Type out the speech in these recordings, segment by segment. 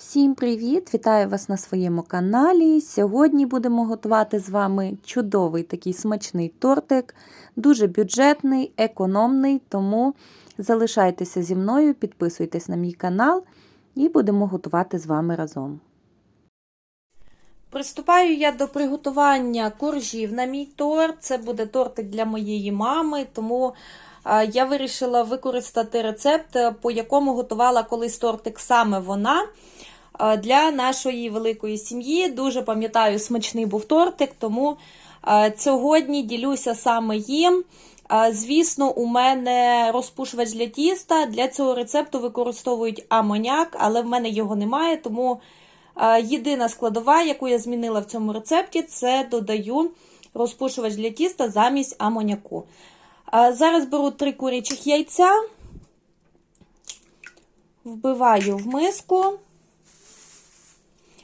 Всім привіт! Вітаю вас на своєму каналі. Сьогодні будемо готувати з вами чудовий такий смачний тортик, дуже бюджетний, економний, тому залишайтеся зі мною, підписуйтесь на мій канал і будемо готувати з вами разом. Приступаю я до приготування коржів на мій торт. Це буде тортик для моєї мами, тому я вирішила використати рецепт, по якому готувала колись тортик саме вона. Для нашої великої сім'ї. Дуже пам'ятаю, смачний був тортик, тому сьогодні ділюся саме їм. Звісно, у мене розпушувач для тіста. Для цього рецепту використовують амоняк, але в мене його немає. Тому єдина складова, яку я змінила в цьому рецепті, це додаю розпушувач для тіста замість амоняку. Зараз беру три курячих яйця, вбиваю в миску.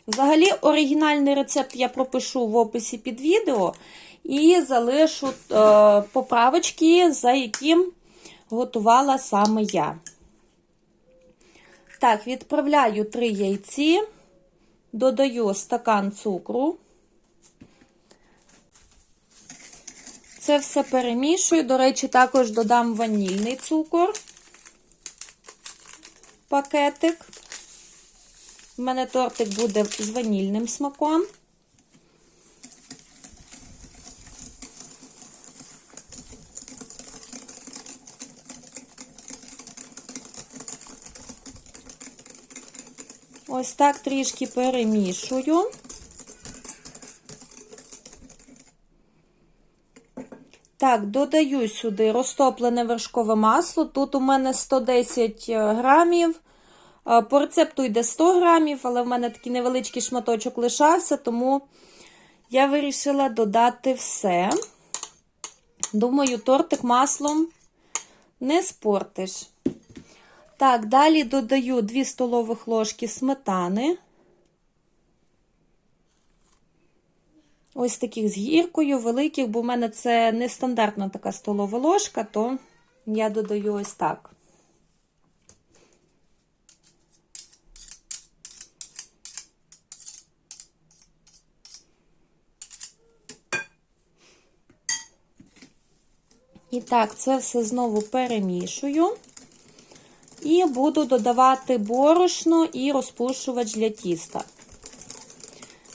Взагалі, оригінальний рецепт я пропишу в описі під відео і залишу е, поправочки, за яким готувала саме я. Так, відправляю три яйці, додаю стакан цукру. Це все перемішую. До речі, також додам ванільний цукор, пакетик. У мене тортик буде з ванільним смаком. Ось так трішки перемішую. Так, додаю сюди розтоплене вершкове масло. Тут у мене 110 грамів. По рецепту йде 100 грамів, але в мене такий невеличкий шматочок лишався, тому я вирішила додати все. Думаю, тортик маслом не спортиш. Так, далі додаю 2 столових ложки сметани. Ось таких з гіркою, великих, бо в мене це нестандартна така столова ложка, то я додаю ось так. І так, це все знову перемішую. І буду додавати борошно і розпушувач для тіста.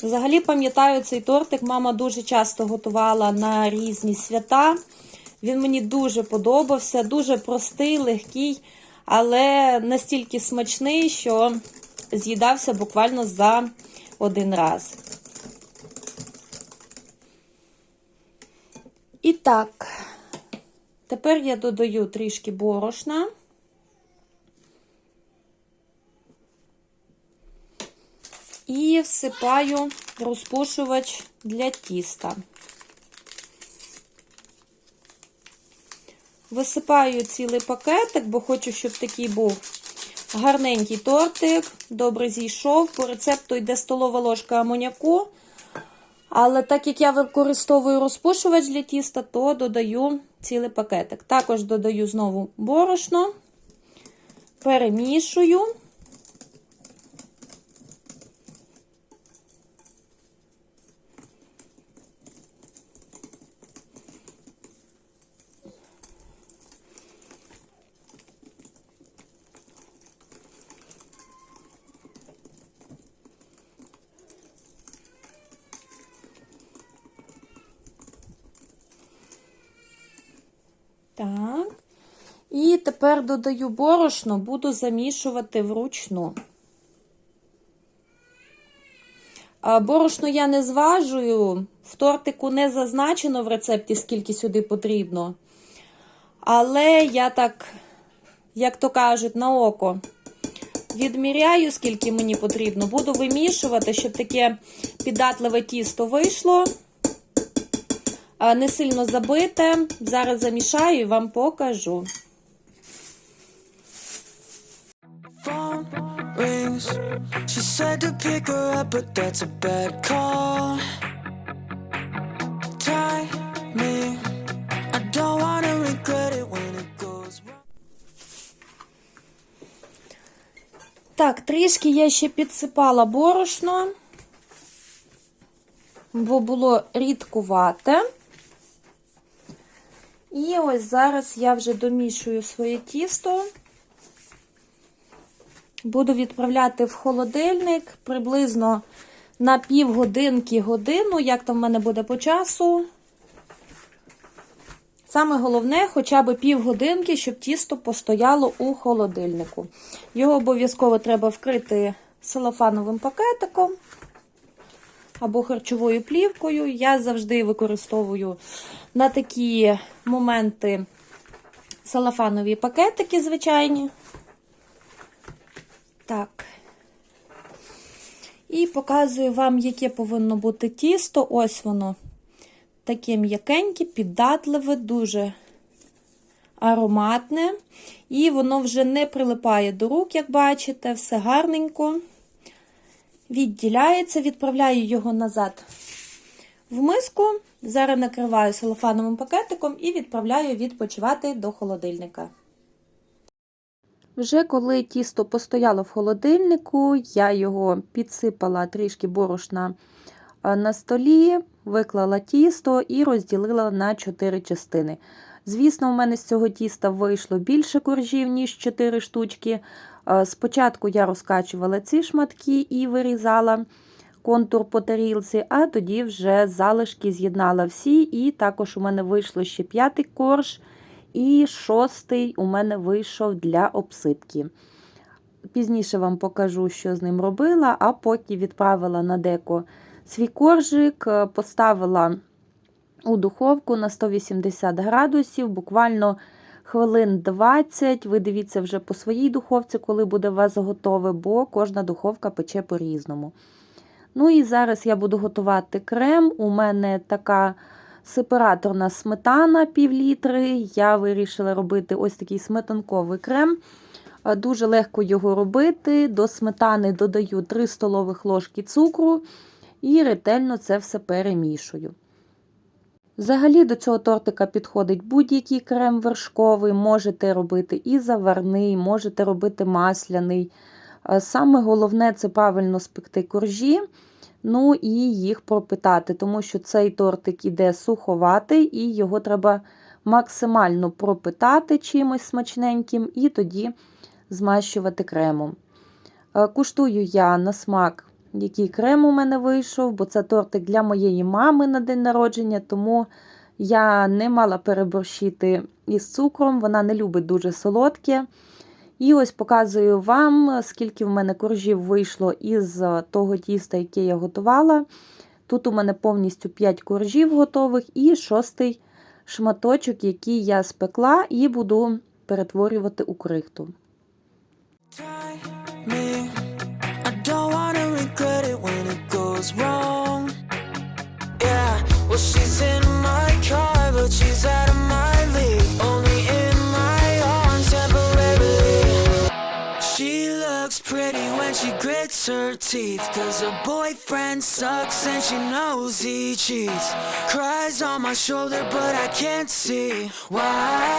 Взагалі, пам'ятаю, цей тортик мама дуже часто готувала на різні свята. Він мені дуже подобався, дуже простий, легкий, але настільки смачний, що з'їдався буквально за один раз. І так. Тепер я додаю трішки борошна. І всипаю розпушувач для тіста. Висипаю цілий пакетик, бо хочу, щоб такий був гарненький тортик, добре зійшов. По рецепту йде столова ложка амоняку. Але так як я використовую розпушувач для тіста, то додаю цілий пакетик. Також додаю знову борошно, перемішую. Так. І тепер додаю борошно, буду замішувати вручну. Борошно я не зважую, в тортику не зазначено в рецепті, скільки сюди потрібно. Але я так, як то кажуть, на око відміряю, скільки мені потрібно. Буду вимішувати, щоб таке піддатливе тісто вийшло не сильно забите. Зараз замішаю і вам покажу. She said to pick her up, but that's a bad call. Timing, I don't wanna regret it when it goes wrong. Так, Так, трішки я ще підсипала борошно, бо було рідкувате. І ось зараз я вже домішую своє тісто. Буду відправляти в холодильник приблизно на півгодинки годину, як там в мене буде по часу. Саме головне, хоча б півгодинки, щоб тісто постояло у холодильнику. Його обов'язково треба вкрити целофановим пакетиком або харчовою плівкою. Я завжди використовую на такі моменти целофанові пакетики звичайні. Так. І показую вам, яке повинно бути тісто. Ось воно. Таке м'якеньке, піддатливе, дуже ароматне. І воно вже не прилипає до рук, як бачите, все гарненько. Відділяється, відправляю його назад в миску. Зараз накриваю селофановим пакетиком і відправляю відпочивати до холодильника. Вже коли тісто постояло в холодильнику, я його підсипала трішки борошна на столі, виклала тісто і розділила на 4 частини. Звісно, у мене з цього тіста вийшло більше коржів, ніж 4 штучки. Спочатку я розкачувала ці шматки і вирізала контур по тарілці, а тоді вже залишки з'єднала всі, і також у мене вийшло ще п'ятий корж. І шостий у мене вийшов для обсипки. Пізніше вам покажу, що з ним робила, а поки відправила на деко свій коржик, поставила у духовку на 180 градусів, буквально хвилин 20. Ви дивіться вже по своїй духовці, коли буде у вас готове, бо кожна духовка пече по-різному. Ну і зараз я буду готувати крем. У мене така сепараторна сметана пів літри. Я вирішила робити ось такий сметанковий крем. Дуже легко його робити. До сметани додаю 3 столових ложки цукру і ретельно це все перемішую. Взагалі до цього тортика підходить будь-який крем вершковий, можете робити і заварний, можете робити масляний. Саме головне це правильно спекти коржі. Ну і їх пропитати, тому що цей тортик іде суховатий, і його треба максимально пропитати чимось смачненьким, і тоді змащувати кремом. Куштую я на смак, який крем у мене вийшов, бо це тортик для моєї мами на день народження, тому я не мала переборщити із цукром, вона не любить дуже солодке. І ось показую вам, скільки в мене коржів вийшло із того тіста, яке я готувала. Тут у мене повністю 5 коржів готових і шостий шматочок, який я спекла, і буду перетворювати у крихту. me. Goes wrong. Yeah, well, she's in my car, but she's out of my league. Only in my arms temporarily. She looks pretty when she grits her teeth. Cause her boyfriend sucks and she knows he cheats. Cries on my shoulder, but I can't see why.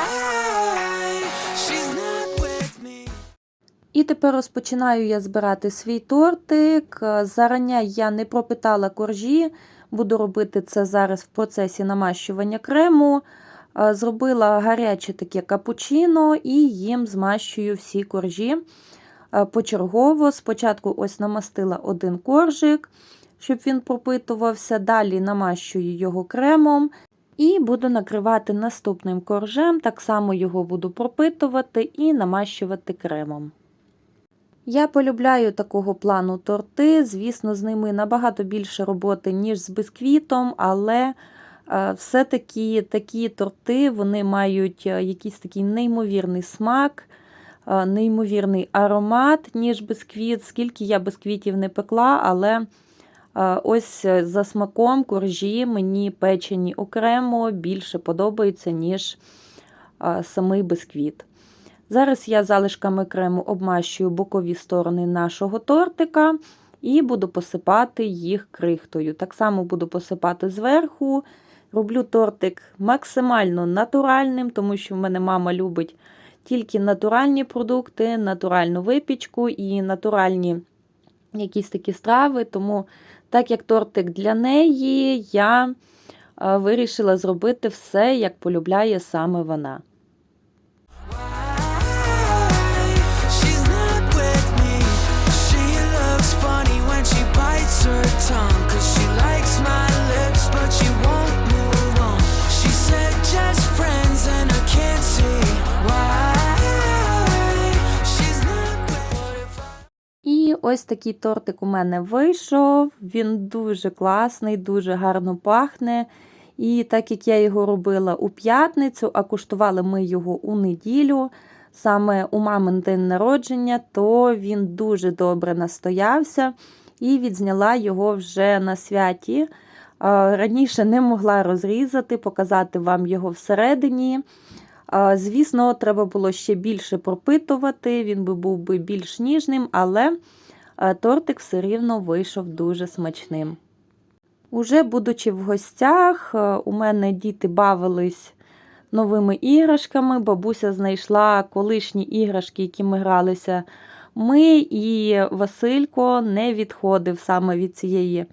І тепер розпочинаю я збирати свій тортик. Зарання я не пропитала коржі, буду робити це зараз в процесі намащування крему. Е, Зробила гаряче таке капучино і їм змащую всі коржі е, почергово. Спочатку ось намастила один коржик, щоб він пропитувався. Далі намащую його кремом. І буду накривати наступним коржем, так само його буду пропитувати і намащувати кремом. Я полюбляю такого плану торти. Звісно, з ними набагато більше роботи, ніж з бисквітом, але е, все-таки такі торти вони мають е, якийсь такий неймовірний смак, е, неймовірний аромат, ніж бисквіт. Скільки я бисквітів не пекла, але ось за смаком коржі мені печені окремо більше подобаються, ніж самий бисквіт. Зараз я залишками крему обмащую бокові сторони нашого тортика і буду посипати їх крихтою. Так само буду посипати зверху. Роблю тортик максимально натуральним, тому що в мене мама любить тільки натуральні продукти, натуральну випічку і натуральні якісь такі страви. Тому, так як тортик для неї, я е, вирішила зробити все, як полюбляє саме вона. І ось такий тортик у мене вийшов. Він дуже класний, дуже гарно пахне. І так як я його робила у п'ятницю, а куштували ми його у неділю, саме у мамин день народження, то він дуже добре настоявся і відзняла його вже на святі. Раніше не могла розрізати, показати вам його всередині. Звісно, треба було ще більше пропитувати, він би був би більш ніжним, але е, тортик все рівно вийшов дуже смачним. Уже будучи в гостях, е, у мене діти бавились новими іграшками. Бабуся знайшла колишні іграшки, які ми гралися. Ми і Василько не відходив саме від цієї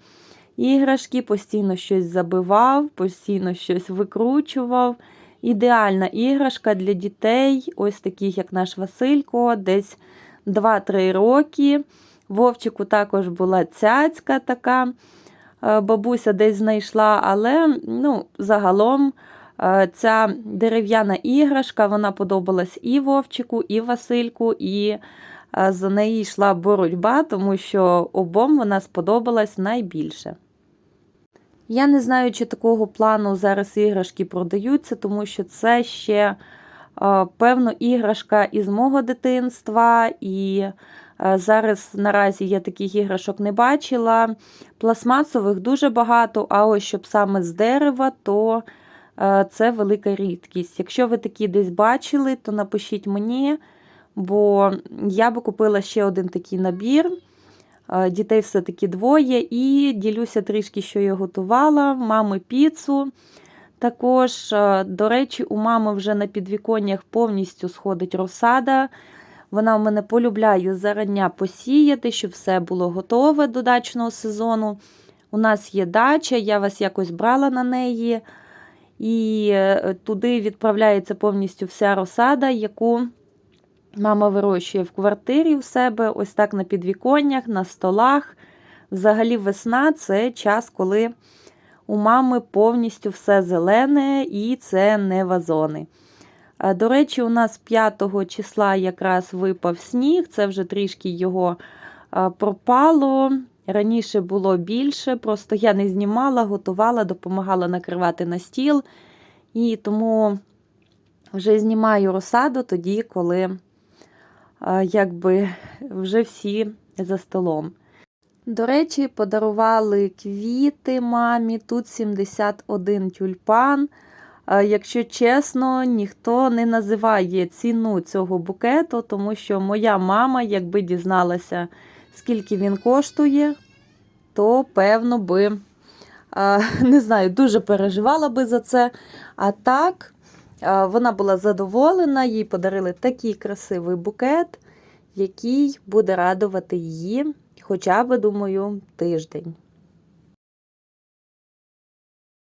іграшки, постійно щось забивав, постійно щось викручував. Ідеальна іграшка для дітей, ось таких, як наш Василько, десь 2-3 роки. Вовчику також була цяцька така, е, бабуся десь знайшла, але ну, загалом е, ця дерев'яна іграшка вона подобалась і Вовчику, і Васильку, і за неї йшла боротьба, тому що обом вона сподобалась найбільше. Я не знаю, чи такого плану зараз іграшки продаються, тому що це ще, е, певно, іграшка із мого дитинства, і е, зараз наразі я таких іграшок не бачила. Пластмасових дуже багато, а ось щоб саме з дерева, то е, це велика рідкість. Якщо ви такі десь бачили, то напишіть мені, бо я би купила ще один такий набір. Е, Дітей все-таки двоє, і ділюся трішки, що я готувала. Мами піцу. Також, е, до речі, у мами вже на підвіконнях повністю сходить розсада. Вона в мене полюбляє зарання посіяти, щоб все було готове до дачного сезону. У нас є дача, я вас якось брала на неї, і е, туди відправляється повністю вся розсада, яку Мама вирощує в квартирі в себе, ось так на підвіконнях, на столах. Взагалі, весна це час, коли у мами повністю все зелене і це не вазони. До речі, у нас 5 числа якраз випав сніг, це вже трішки його пропало. Раніше було більше, просто я не знімала, готувала, допомагала накривати на стіл. І тому вже знімаю розсаду тоді, коли якби вже всі за столом. До речі, подарували квіти мамі. Тут 71 тюльпан. Якщо чесно, ніхто не називає ціну цього букету, тому що моя мама, якби дізналася, скільки він коштує, то певно би, не знаю, дуже переживала би за це. А так, вона була задоволена, їй подарили такий красивий букет, який буде радувати її хоча б, думаю, тиждень.